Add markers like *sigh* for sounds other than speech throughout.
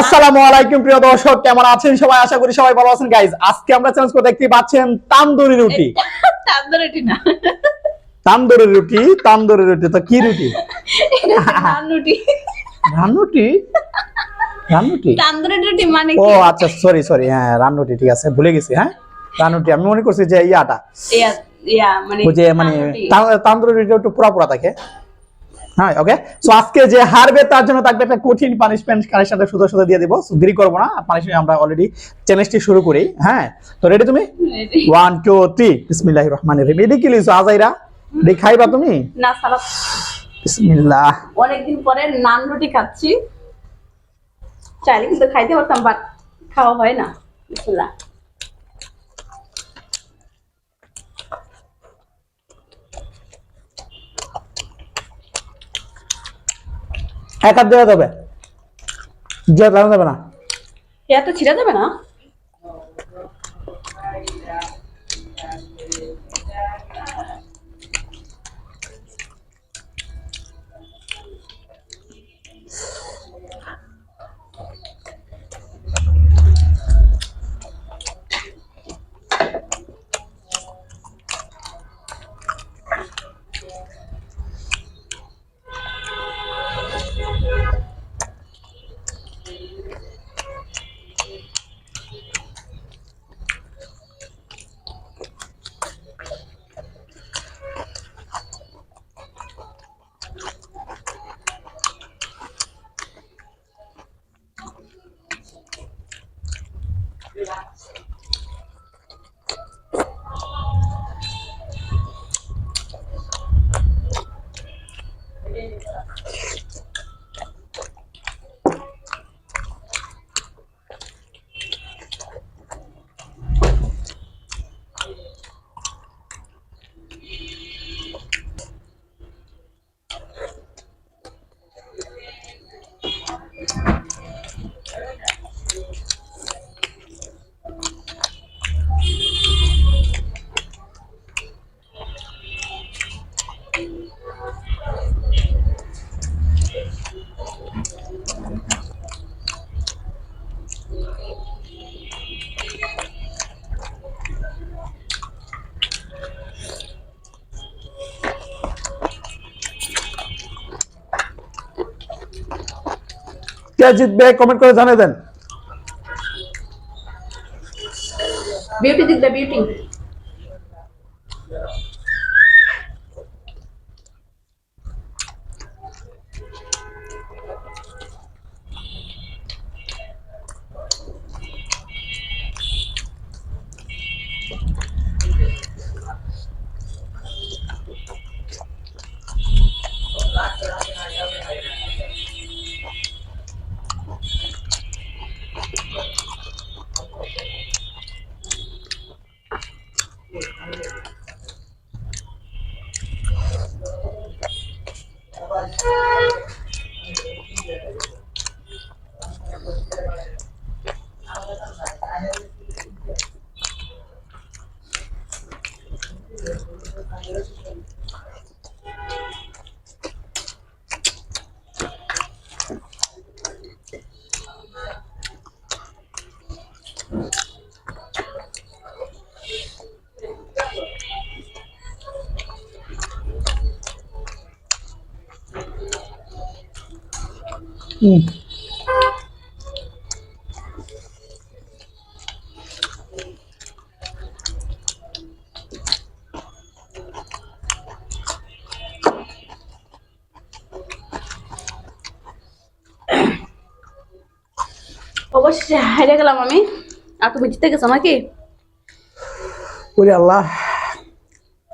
আসসালামু আলাইকুম প্রিয় দর্শক। কেমন আছেন সবাই? আশা করি সবাই ভালো আছেন। গাইজ আজকে আমরা চ্যালেঞ্জ করে দেখতে পাচ্ছেন তান্দুরি রুটি। *laughs* তান্দুরি না। তান্দুরি রুটি তান্দুরি রুটি। তো কি রুটি? রান্নুটি তান্দুরি রুটি মানে ও আচ্ছা সরি সরি হ্যাঁ রান্নুটি ঠিক আছে। ভুলে গেছি হ্যাঁ? রান্নুটি আমি মনে করছি যে ইয়াটা। ইয়া ইয়া মানে মানে তান্দুরি। রুটি একটু পুরা পুরা থাকে। হ্যাঁ ওকে সো আজকে যে হারবে তার জন্য থাকবে একটা কঠিন পানিশমেন্ট কারের সাথে সুদা সুদা দিয়ে দিব। দেরি করব না পানিশমেন্ট আমরা অলরেডি চ্যালেঞ্জটি শুরু করি হ্যাঁ? তো রেডি তুমি? ওয়ান টু থ্রি বিসমিল্লাহির রহমানির রহিম। এডি কি লিখছো আজাইরা এডি খাইবা তুমি? না সালাদ। বিসমিল্লাহ। অনেকদিন পরে নান রুটি খাচ্ছি। চাইলে কিন্তু খাইতে পারতাম বাট খাওয়া হয় না। বিসমিল্লাহ। এক হাত দেওয়া যাবে। যে দাঁড়া যাবে না। এত ছিঁড়া যাবে না? কে জিতবে কমেন্ট করে জানিয়ে দেন। বিউটি জিতবে বিউটি হুম। অবশ্যই হারিয়ে গেলাম আমি আর তুমি জিতে গেছো নাকি ওরে আল্লাহ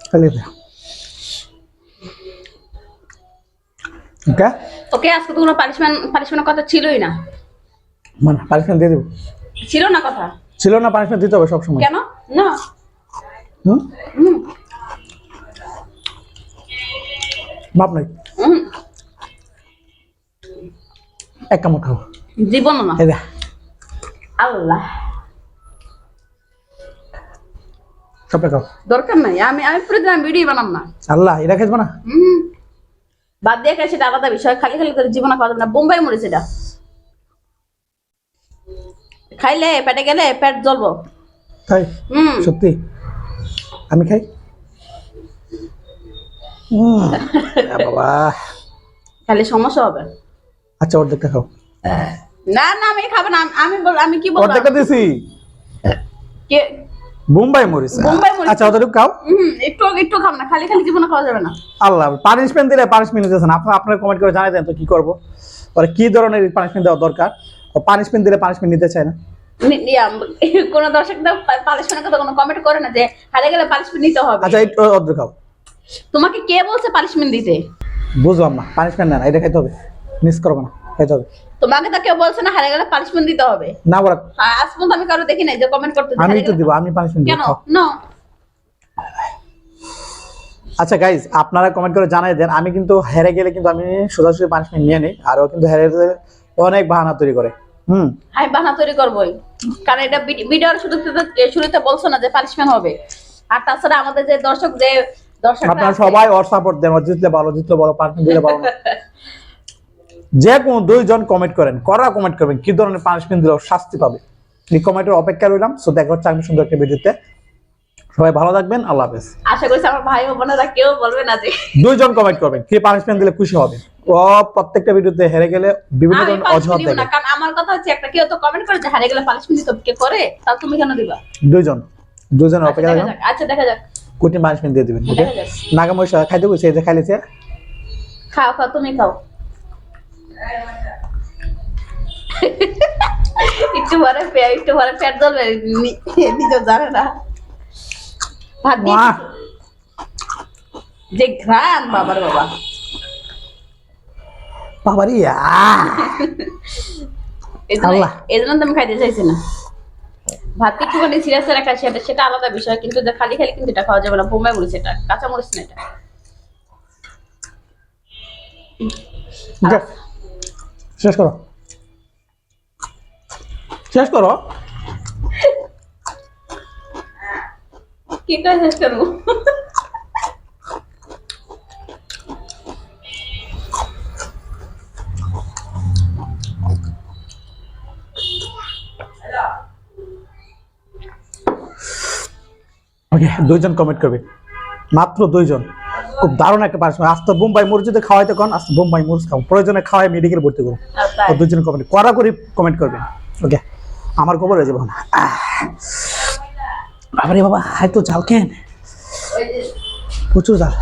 খালি ওকে আজকে তো কোনো পানিশমেন্ট পানিশমেন্টের কথা ছিলই না। মানে পানিশমেন্ট দিয়ে দেবো? ছিল না কথা? ছিল না পানিশমেন্ট দিতে হবে সবসময়। কেন? না। হুম? হুম। মাপ নাই। এক কামড় খাও। জীবন না। আল্লাহ। সবটা খাও। দরকার নাই। আমি আমি পুরো দিন ভিডিও বানাম না। আল্লাহ এটা খেয়েছো না? হুম। বাদ দিয়ে খাই সেটা আলাদা বিষয়। খালি খালি করে জীবনে খাওয়া যাবে না। বোম্বাই মরে সেটা। খাইলে পেটে গেলে পেট জ্বলবো। খাই? সত্যি? আমি খাই? বাবা। খাইলে সমস্যা হবে। আচ্ছা অর্ধেকটা খাও। না না আমি খাব না। আমি- আমি কি বলব অর্ধেকটা দিছি। কে বোম্বাই মরিচ। আচ্ছা অতটুকু খাও। একটু একটু খাব না খালি খালি জীবনে খাওয়া যাবে না। আল্লাহ পানিশমেন্ট দিলে পানিশমেন্ট দিতেছেন আপনার আপনারা কমেন্ট করে জানাই দেন তো কি করব। পরে কি ধরনের পানিশমেন্ট দেওয়া দরকার? ও পানিশমেন্ট দিলে পানিশমেন্ট নিতে চায় না। *laughs* কোনো দর্শক পালিশমেন্টের কথা কোনো কমেন্ট করে না যে হারে গেলে পালিশমেন্ট নিতে হবে। আচ্ছা একটু অর্ধেক খাও। তোমাকে কে বলছে পালিশমেন্ট দিতে? বুঝলাম না পানিশমেন্ট না না, এটা খাইতে হবে। মিস করব না। হবে। তোমাকে তো কেউ বলছে না হারে গেলে পালিশমেন্ট দিতে হবে। না বলা আজ পর্যন্ত আমি কারও দেখি নাই যে কমেন্ট করতে আমি গেলে- দিব আমি পানিশমেন্ট দিব কেন? আচ্ছা গাইজ আপনারা কমেন্ট করে জানাই দেন। আমি কিন্তু হেরে গেলে কিন্তু আমি সোজাসুজি পানিশমেন্ট নিয়ে নিই। আর ও কিন্তু হেরে গেলে অনেক বাহানা তৈরি করে। হুম। আমি বানা তৈরি করবোই। কারণ এটা ভিডি- ভিডিওর শুরুতে শুরুতে বলছো না যে পানিশমেন্ট হবে। আর তাছাড়া আমাদের যে দর্শক যে দর্শক আপনারা সবাই ওর সাপোর্ট দেন জিতলে ভালো জিতলে ভালো পানিশমেন্ট দিলে ভালো। *laughs* যে কোনো দুইজন কমেন্ট করেন করা কমেন্ট করবেন কি ধরনের পানিশমেন্ট দিলে শাস্তি পাবে? এই কমেন্টের অপেক্ষা রইলাম সো দেখা হচ্ছে আমি সুন্দর একটা ভিডিওতে সবাই ভালো থাকবেন আল্লাহ হাফেজ। আশা করছি আমার ভাই ও বোনেরা কেউ বলবে না যে। দুইজন কমেন্ট করবেন কি পানিশমেন্ট দিলে খুশি হবে? ও প্রত্যেকটা ভিডিওতে হেরে গেলে বিভিন্ন ধরনের অজুহাত দিব কারণ আমার কথা হচ্ছে একটা কেউ তো কমেন্ট করে যে হারে গেলে পানিশমেন্ট দিতে কে করে? তাহলে তুমি কেন দিবা? দুইজন। দুইজনের আচ্ছা অপেক্ষা যাক আচ্ছা দেখা যাক। কঠিন পানিশমেন্ট দিয়ে দিবেন ওকে নাগামশা খাইতে বসে এই যে খাইলেছে? খাও খাও তুমি খাও। একটু পরে একটু পরে পেট জ্বলবে নিজে জানে না। ভাত দিয়ে যে ঘ্রাণ বাবার বাবা। বাবারি! এই জন্য আমি খাইতে চাইছি না। ভাত একটুখানি সিরিয়াস রাখা সেটা সেটা আলাদা বিষয় কিন্তু যে খালি খালি কিন্তু এটা খাওয়া যাবে না। বোম্বাই মরিচ এটা কাঁচা মরিচ না এটা। শেষ করো। শেষ করো। কি করে শেষ করব? ওকে দুইজন কমেন্ট করবে। মাত্র দুইজন। খুব দারুণ একটা পারিশ্রমিক আস্তে বোম্বাই মরিচ যদি খাওয়াইতে কোন আস্তে বোম্বাই মরিচ খাও প্রয়োজনে খাওয়াই মেডিকেল ভর্তি। তো দুইজন কমেন্ট করা করি কমেন্ট করবেন। ওকে আমার গোবর হয়ে যাবে না বাবারে বাবা হয়তো তো জাল কেন? প্রচুর জাল